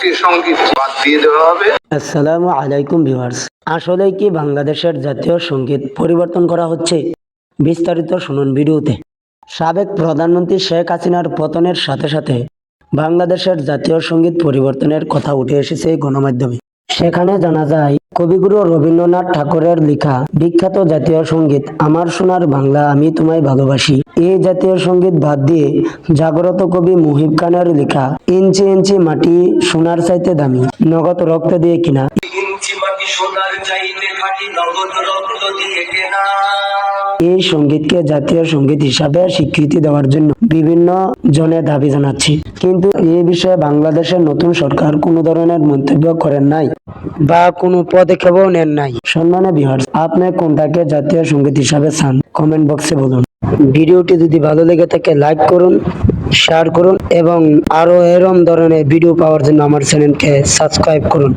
জাতীয় সংগীত বাদ দিয়ে দেওয়া হবে। আসসালামু আলাইকুম ভিউয়ার্স। আসলে কি বাংলাদেশের জাতীয় সংগীত পরিবর্তন করা হচ্ছে? বিস্তারিত শুনুন ভিডিওতে। সাবেক প্রধানমন্ত্রী শেখ হাসিনার পতনের সাথে সাথে বাংলাদেশের জাতীয় সংগীত পরিবর্তনের কথা উঠে এসেছে গণমাধ্যমে। সেখানে জানা যায় কবিগুরু রবীন্দ্রনাথ ঠাকুরের লেখা বিখ্যাত জাতীয় সংগীত আমার সোনার বাংলা আমি তোমায় ভালোবাসি। এই জাতীয় সংগীত বাদ দিয়ে জাগ্রত কবি মুহিব খানের লেখা ইঞ্চি ইঞ্চি মাটি সোনার চাইতে দামি নগদ রক্ত দিয়ে কিনা। এই সঙ্গীতকে জাতীয় সংগীত হিসাবে স্বীকৃতি দেওয়ার জন্য বিভিন্ন জনে দাবি জানাচ্ছি। কিন্তু এই বিষয়ে বাংলাদেশের নতুন সরকার কোনো ধরনের মন্তব্য করেন নাই বা কোনো পদক্ষেপও নেন নাই। সম্মানে বিহার আপনি কোনটাকে জাতীয় সংগীত হিসাবে চান? কমেন্ট বক্সে বলুন। ভিডিওটি যদি ভালো লেগে থাকে লাইক করুন শেয়ার করুন এবং আরও এরম ধরনের ভিডিও পাওয়ার জন্য আমার চ্যানেলকে সাবস্ক্রাইব করুন।